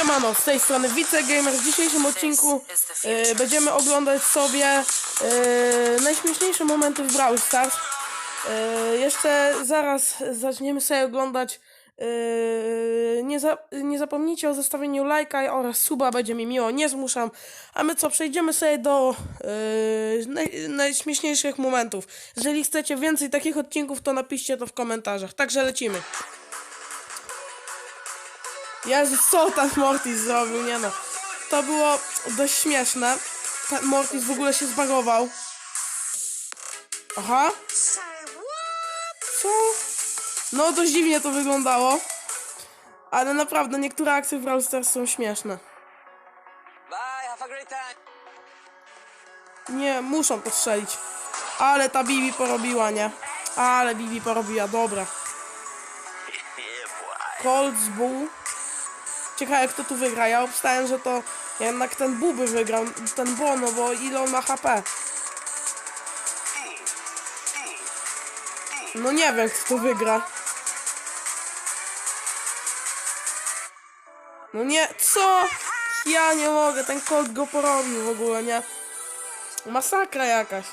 Siemano, z tej strony Wicegamer. W dzisiejszym odcinku e, będziemy oglądać sobie e, najśmieszniejsze momenty w Brawl Stars. E, jeszcze zaraz zaczniemy sobie oglądać. Nie, za, nie zapomnijcie o zostawieniu lajka oraz suba, będzie mi miło, nie zmuszam. A my co, przejdziemy sobie do e, naj, najśmieszniejszych momentów. Jeżeli chcecie więcej takich odcinków, to napiszcie to w komentarzach. Także lecimy. Jezus, co ten Mortis zrobił, nie no. To było dość śmieszne. Ten Mortis w ogóle się zbagował. Aha. Co? No, dość dziwnie to wyglądało. Ale naprawdę, niektóre akcje w Brawl Stars są śmieszne. Nie, muszą to strzelić. Ale ta Bibi porobiła, nie? Ale Bibi porobiła, dobra. Colts Bull. Ciekawe kto tu wygra. Ja obstałem, że to jednak ten Buby wygrał. Ten Bono, bo ile on ma HP. No nie wiem kto tu wygra. No nie, co? Ja nie mogę, ten Colt go porobił w ogóle, nie? Masakra jakaś.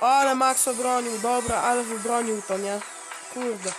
Ale Max obronił, dobra, ale wybronił to, nie? Kurde.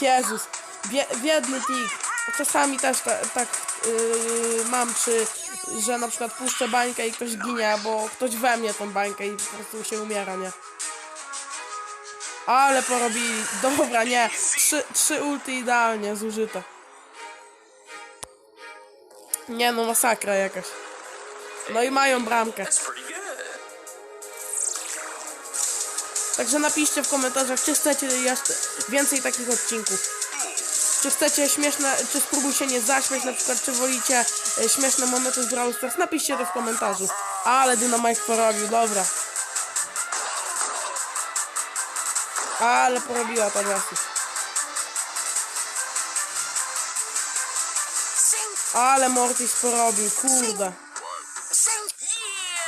Jezus, Bie biedny tik. Czasami też ta, tak yy, mam, czy że na przykład puszczę bańkę i ktoś ginie, bo ktoś we mnie tą bańkę i po prostu się umiera, nie? Ale porobili. Dobra, nie. Trzy, trzy ulty idealnie zużyte. Nie no, masakra jakaś. No i mają bramkę. Także napiszcie w komentarzach, czy chcecie jeszcze więcej takich odcinków. Czy chcecie śmieszne, czy spróbuj się nie zaśmiać, na przykład, czy wolicie e, śmieszne momenty z Brawl Stars. Napiszcie to w komentarzu. Ale Dynamite porobił, dobra. Ale porobiła ta wiasy. Ale Mortis porobił, kurde.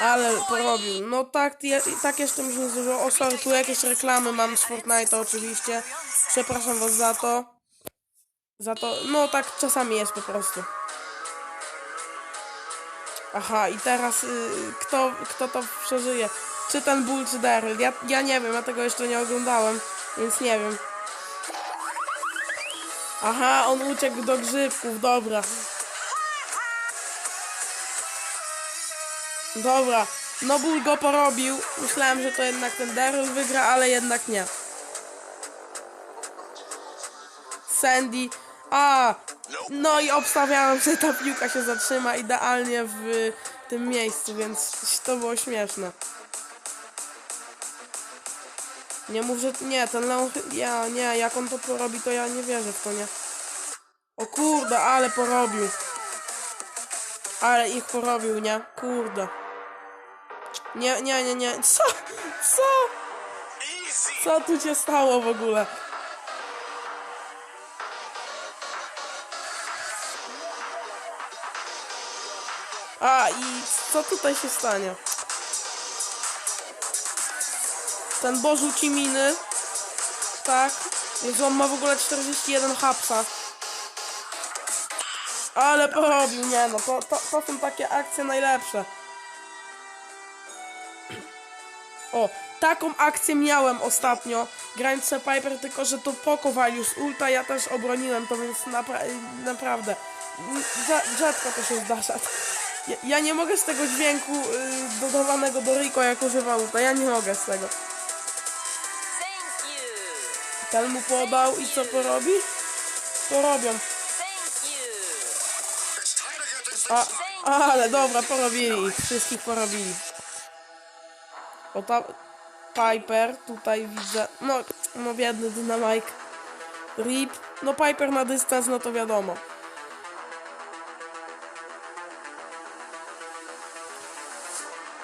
Ale porobił. No tak, je, tak jeszcze mi się nie. O, sorry, tu jakieś reklamy mam z Fortnite'a oczywiście. Przepraszam was za to. Za to, no tak czasami jest po prostu. Aha, i teraz y, kto, kto to przeżyje? Czy ten Bull, czy Daryl? Ja, ja nie wiem, ja tego jeszcze nie oglądałem, więc nie wiem. Aha, on uciekł do grzybków, dobra. Dobra, no ból go porobił. Myślałem, że to jednak ten Daryl wygra, ale jednak nie. Sandy. A! No i obstawiałem, że ta piłka się zatrzyma idealnie w tym miejscu, więc to było śmieszne. Nie mów, że nie, ten Leon, ja, nie, jak on to porobi, to ja nie wierzę w to, nie. O kurde, ale porobił. Ale ich porobił, nie? Kurde. Nie, nie, nie, nie. Co? Co? Co tu się stało w ogóle? A i co tutaj się stanie? Ten Bo rzuci miny. Tak. Jezu, on ma w ogóle 41 hapsa. Ale porobił, nie no, to, to, to są takie akcje najlepsze. O, taką akcję miałem ostatnio, grając se Piper, tylko że to Poco walił z ulta, ja też obroniłem to, więc napra naprawdę, rzadko to się zdarza. Ja, ja nie mogę z tego dźwięku y, dodawanego do Rico, jak używa ulta, ja nie mogę z tego. Ten mu podał i co porobi? Porobią. A, ale dobra, porobili ich, wszystkich porobili. O ta Piper, tutaj widzę, no, no biedny Dynamite. Rip, no Piper na dystans, no to wiadomo.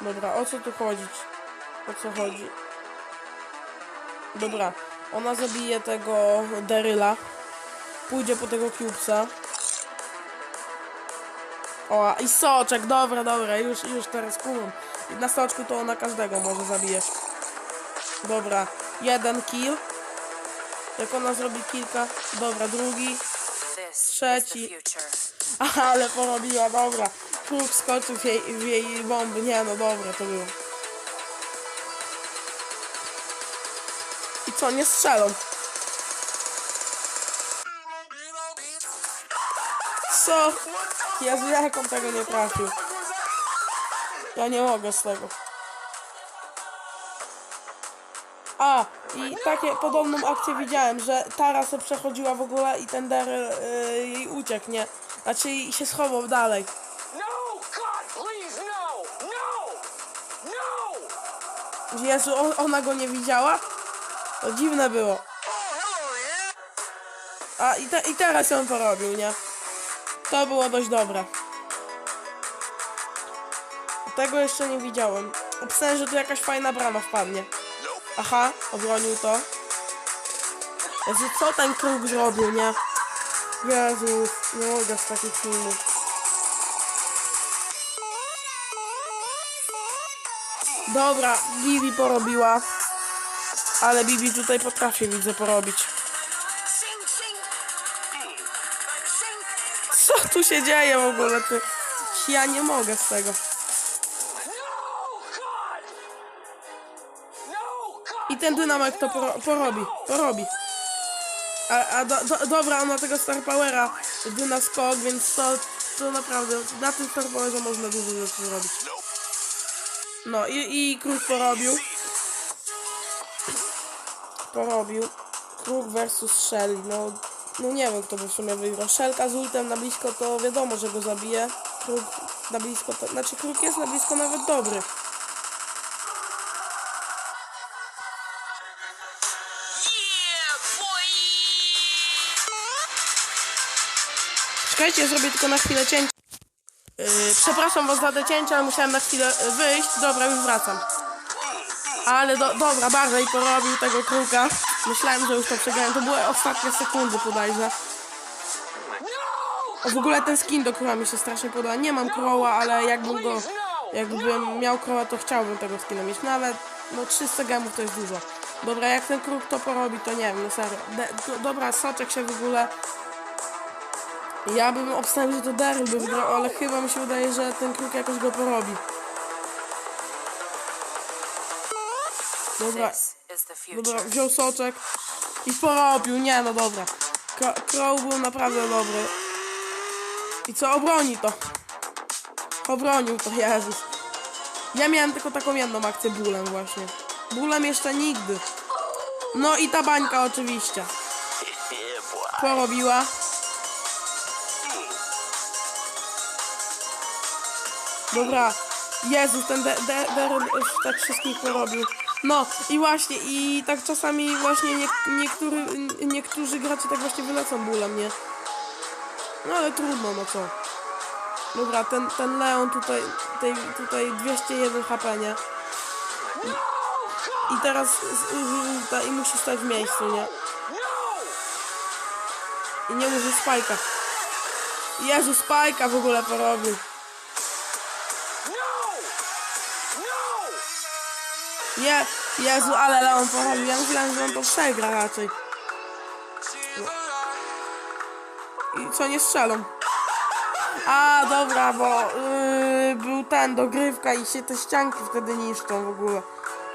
Dobra, o co tu chodzić? O co chodzi? Dobra, ona zabije tego Daryla. Pójdzie po tego Cubesa. O, i soczek, dobra, dobra, już, już teraz kumam. Na soczku to ona każdego może zabijać. Dobra, jeden kill. Jak ona zrobi kilka, dobra, drugi. Trzeci. Aha, ale porobiła, dobra. Kruk skoczył w jej, w jej bomby. Nie, no dobra, to było. I co, nie strzelą? Co? Jezu, jak on tego nie trafił? Ja nie mogę z tego. A, i takie podobną akcję widziałem, że Tara se przechodziła w ogóle i ten Daryl y, jej uciekł, nie? Znaczy się schował dalej. Jezu, on, ona go nie widziała? To dziwne było. A i, te, i teraz ją porobił, nie? To było dość dobre. Tego jeszcze nie widziałem. Obstałem, że tu jakaś fajna brama wpadnie. Aha, obronił to. Jezu, co ten kruk zrobił, nie? Jezu, nie mogę z takich filmów. Dobra, Bibi porobiła. Ale Bibi tutaj potrafi, widzę, porobić. Co tu się dzieje w ogóle? Ty? Ja nie mogę z tego. I ten dynamek to poro porobi. Porobi. A, a do, do, dobra, on ma tego Star Powera, dyna skok, więc to, to naprawdę, na tym Star Powerze można dużo rzeczy zrobić. No i, i Kruk porobił. Porobił. Kruk versus Shelly, no, no nie wiem kto by w sumie wygrał. Shelka z ultem na blisko to wiadomo, że go zabije. Kruk na blisko, to, znaczy Kruk jest na blisko nawet dobry. Czekajcie, ja zrobię tylko na chwilę cięcie. Przepraszam was za te cięcia, ale musiałem na chwilę y, wyjść. Dobra, już wracam. Ale do, dobra, Barley porobił tego kruka. Myślałem, że już to przegrałem. To były ostatnie sekundy bodajże. O, w ogóle ten skin do króla mi się strasznie podoba. Nie mam króla, ale jakbym go... Jakbym miał króla, to chciałbym tego skina mieć. Nawet, no 300 gemów to jest dużo. Dobra, jak ten kruk to porobi, to nie wiem, no serio. De, do, dobra, soczek się w ogóle... Ja bym obstawił, że to Daryl by wygrał, ale chyba mi się wydaje, że ten kruk jakoś go porobi. Dobra, dobra, wziął soczek i porobił, nie no dobra. Crow był naprawdę dobry. I co, obroni to. Obronił to, Jezus. Ja miałem tylko taką jedną akcję bólem właśnie. Bólem jeszcze nigdy. No i ta bańka oczywiście. Porobiła. Dobra. Jezus, ten de- de- Darren już tak wszystkich porobił. No i właśnie, i tak czasami właśnie nie, niektóry, niektórzy gracze tak właśnie wylecą bólem, nie? No ale trudno, no co. Dobra, ten, ten Leon tutaj, tutaj, tutaj 201 HP, nie? I, i teraz użył i musi stać w miejscu, nie? I nie może spajka. Jezu, spajka w ogóle porobił. Je, Jezu, ale Leon porobił. Ja myślałem, że on to przegra raczej. I co, nie strzelą? A, dobra, bo yy, był ten, dogrywka i się te ścianki wtedy niszczą w ogóle.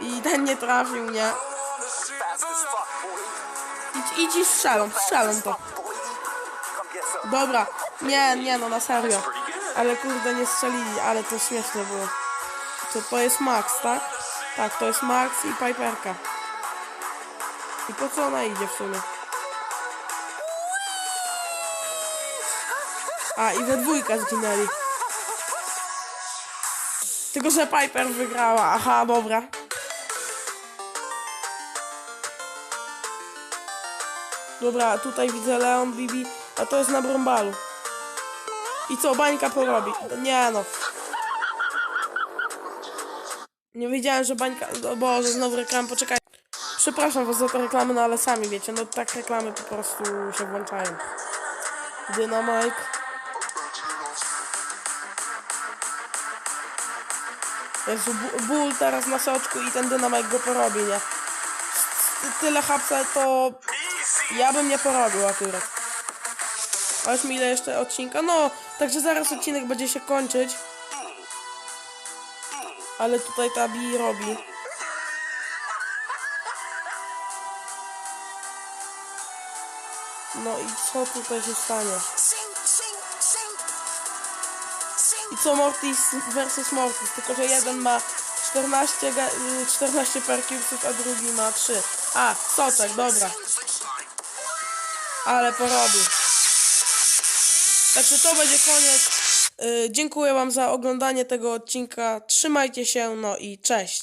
I ten nie trafił, nie? Idź i strzelą, strzelą to. Dobra, nie, nie no, na serio. Ale kurde, nie strzelili, ale to śmieszne było. To, to jest Max, tak? Tak, to jest Max i Piperka. I po co ona idzie w sumie? A, i we dwójkę zginęli. Tylko, że Piper wygrała. Aha, dobra. Dobra, tutaj widzę Leon, Bibi, a to jest na Brumbalu. I co, bańka porobi? Nie no. Nie wiedziałem, że bańka... O Boże, znowu reklamy, poczekaj. Przepraszam was za te reklamy, no ale sami wiecie, no tak reklamy po prostu się włączają. Dynamite. Jezu, ból teraz na soczku i ten dynamite go porobi, nie? Ty- Tyle hapsa to... Ja bym nie porobił akurat. A już mi ile jeszcze odcinka? No, także zaraz odcinek będzie się kończyć. Ale tutaj ta Bi robi. No i co tutaj się stanie? I co Mortis versus Mortis, tylko że jeden ma 14, ga- y, 14 perkiusów, a drugi ma 3. A, soczek, dobra. Ale porobił. Także to będzie koniec. Y, dziękuję Wam za oglądanie tego odcinka. Trzymajcie się, no i cześć.